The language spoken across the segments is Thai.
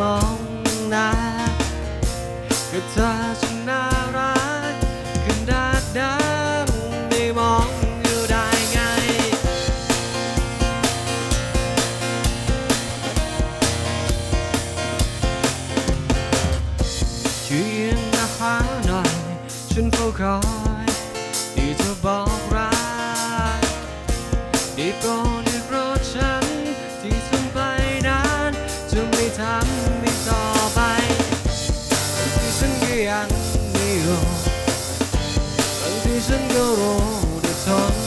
มองหน้าก็เธอ ฉัน落的痛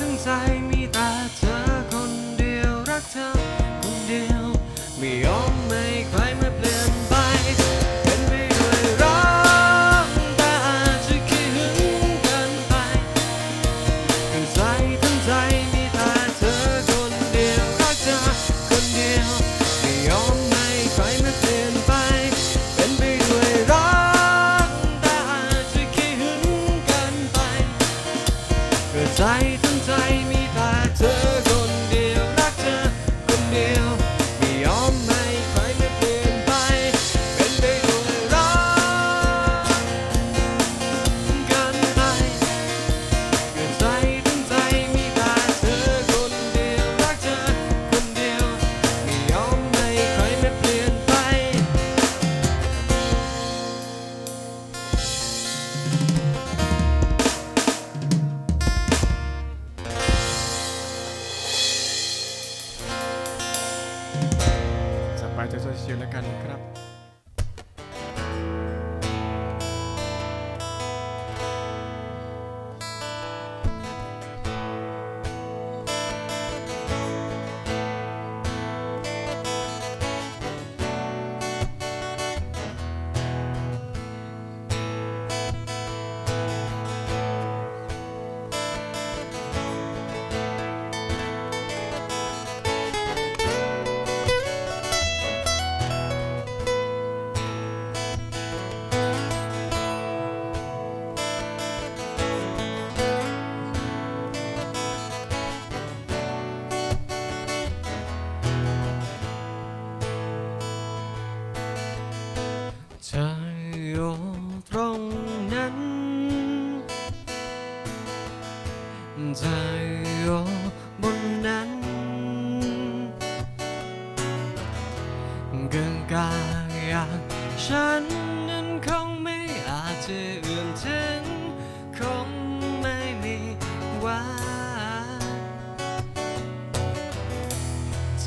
ทั้งใจมีแต่เธอคนเดียวรักเธอคนเดียวไม่ยอม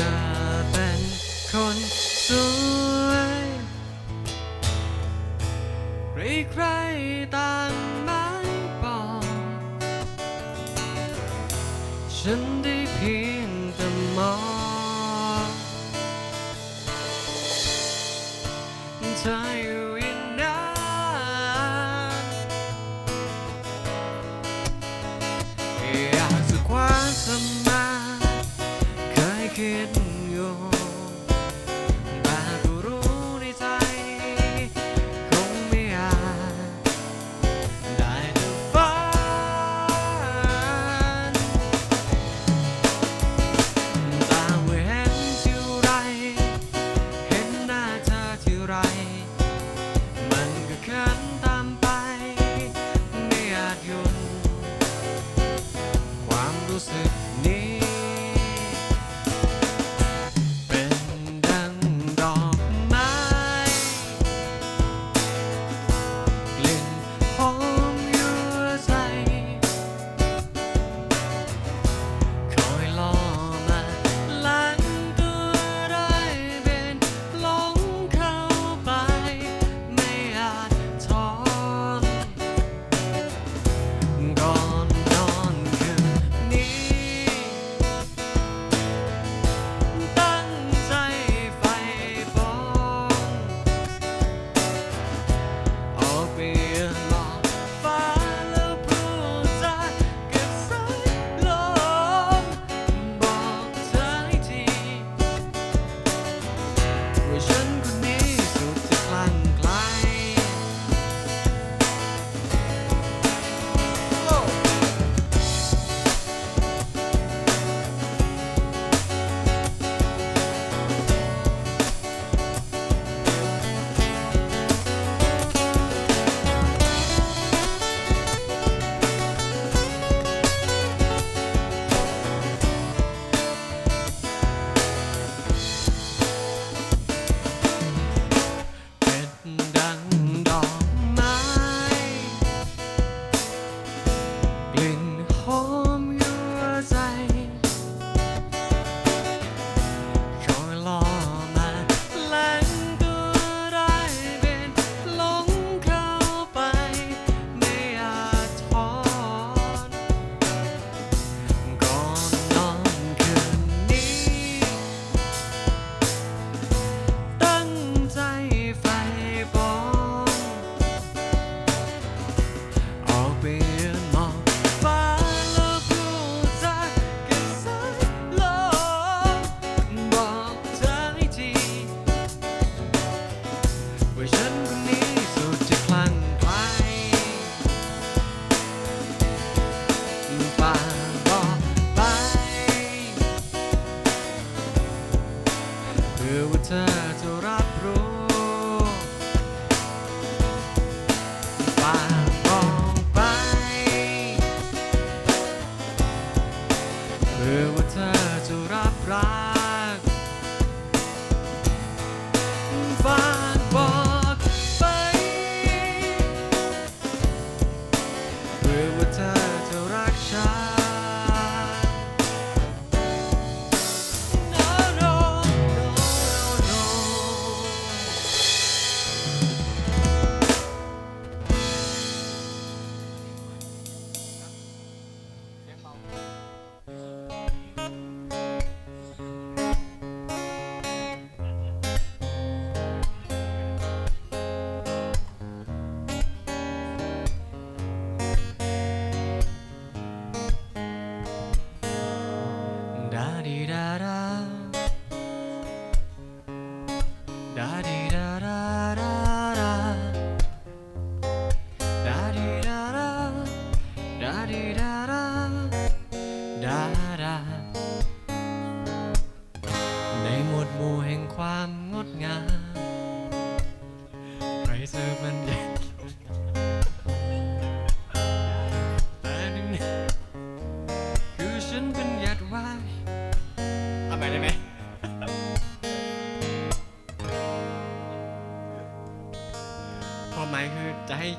ธอเป็นคน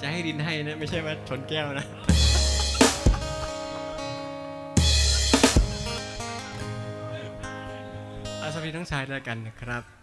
จะให้ดินให้นะ ไม่ใช่ว่าชนแก้วนะ อาสวัสดีทั้งชายและกันนะครับ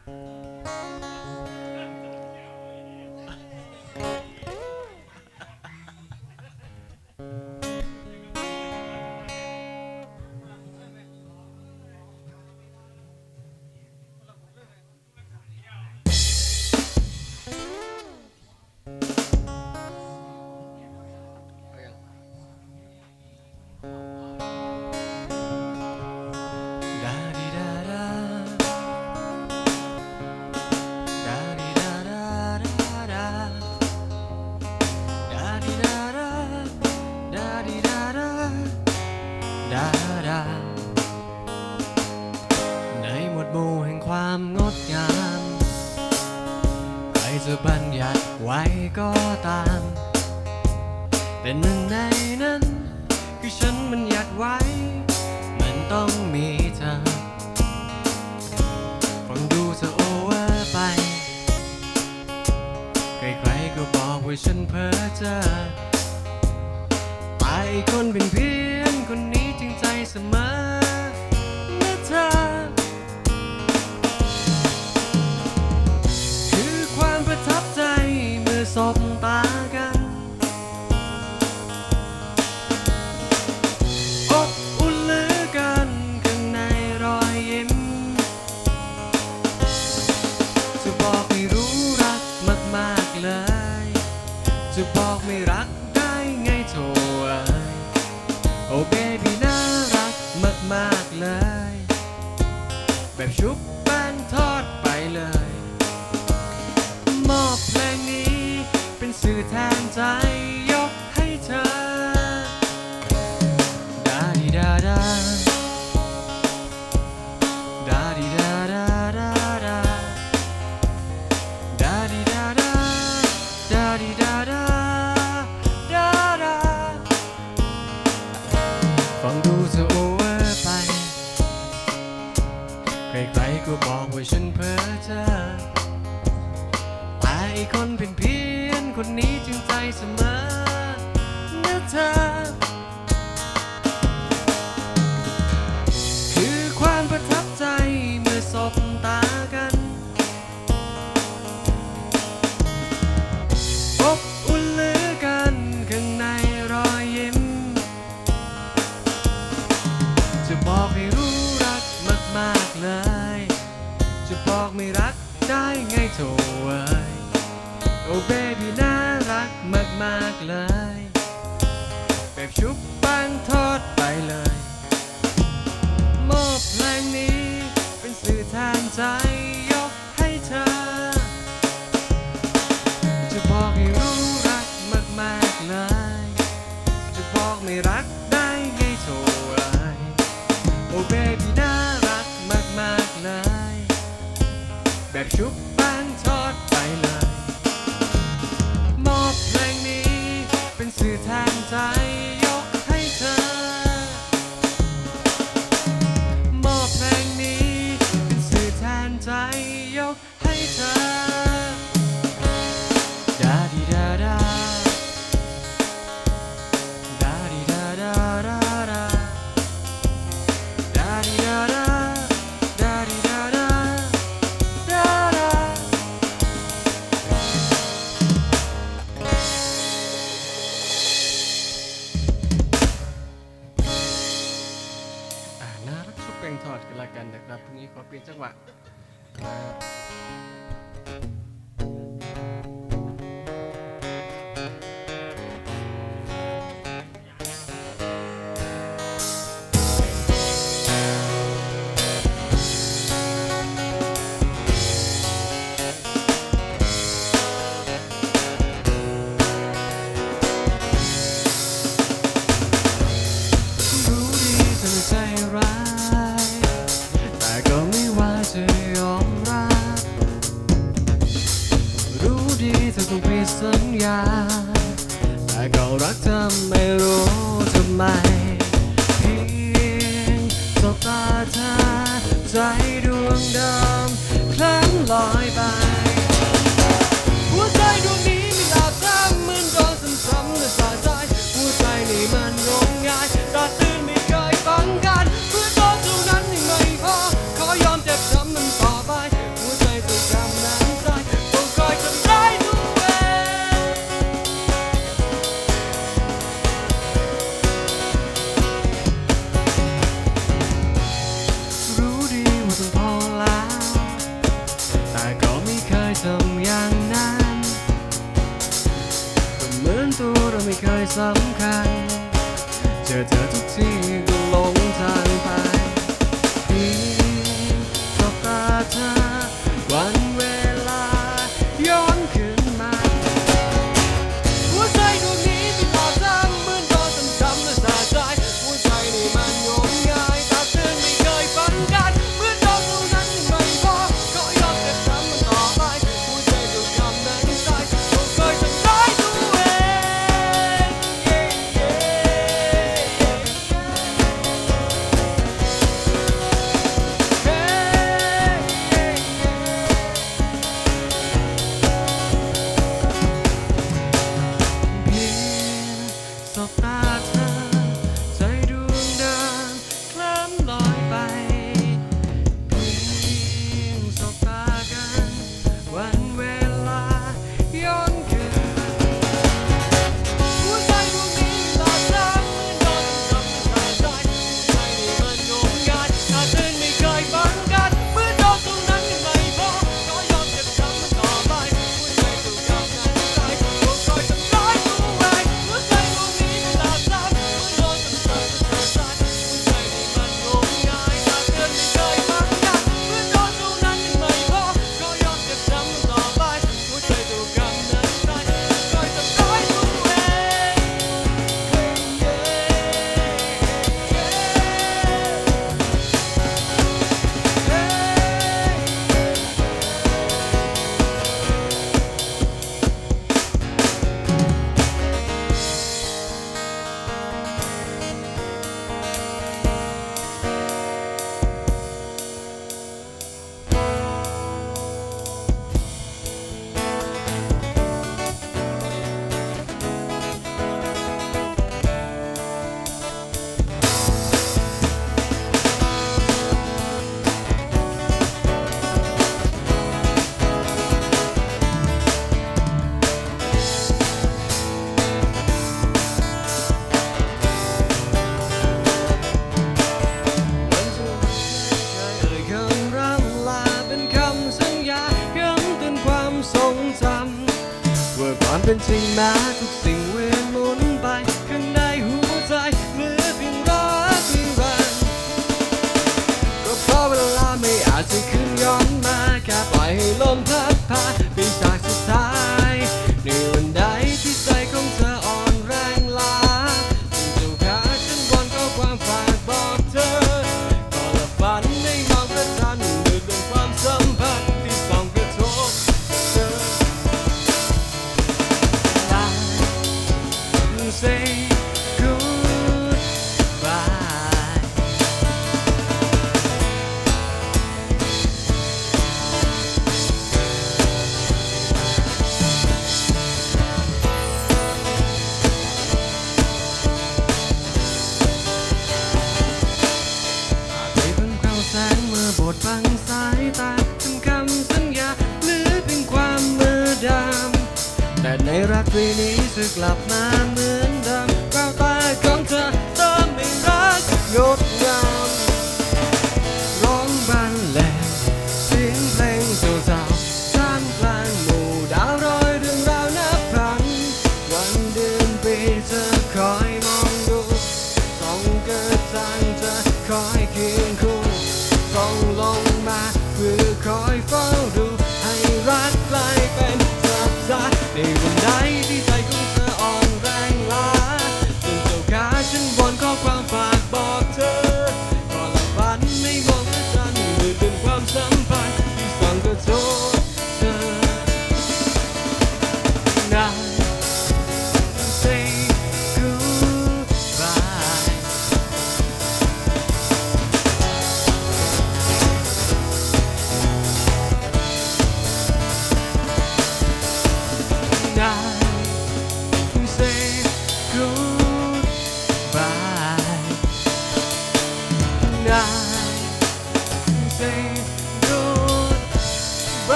มันยัดไว้ มันต้องมีเธอฟังดูเธอโอเวอร์ไป ใครๆก็บอกว่าฉันเพ้อเจอไปคนเป็นเพียงคนนี้จริงใจเสมอ โอเบบี้น่ารักมากมากเลย แบบชุบแป้งทอดไปเลย มอบเพลงนี้เป็นสื่อแทนใจ จะมาเมื่อเธอ เบบี้น่ารักมากมากเลย แบบชุบแป้งทอดไปเลย มอบเพลงนี้เป็นสื่อแทนใจ งถอดกันละกันนะครับพรุ่งนี้ขอเปลี่ยนจังหวะำคัญ เจอเธอทุกที happen to my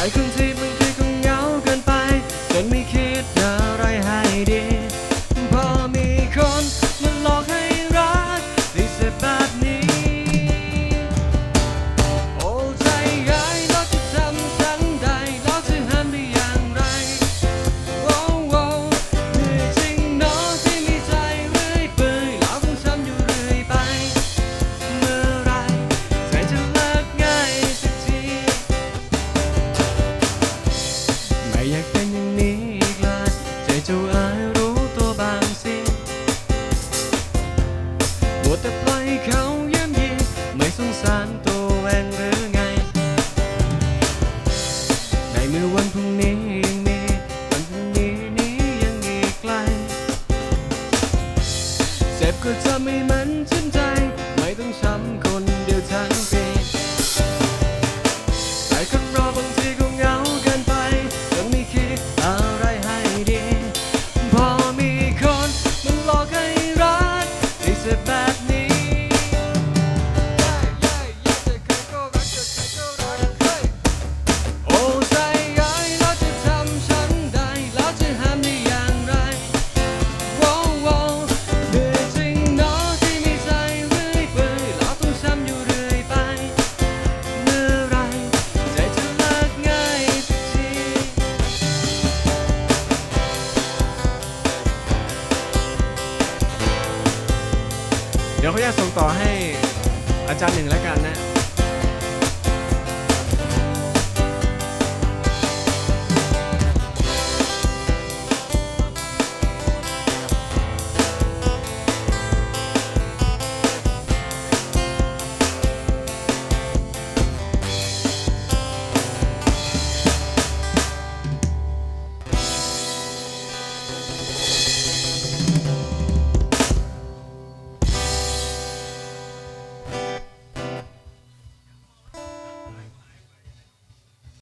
I can see everyone who เดี๋ยากส่งต่อให้อาจารย์หนึ่งแล้วกัน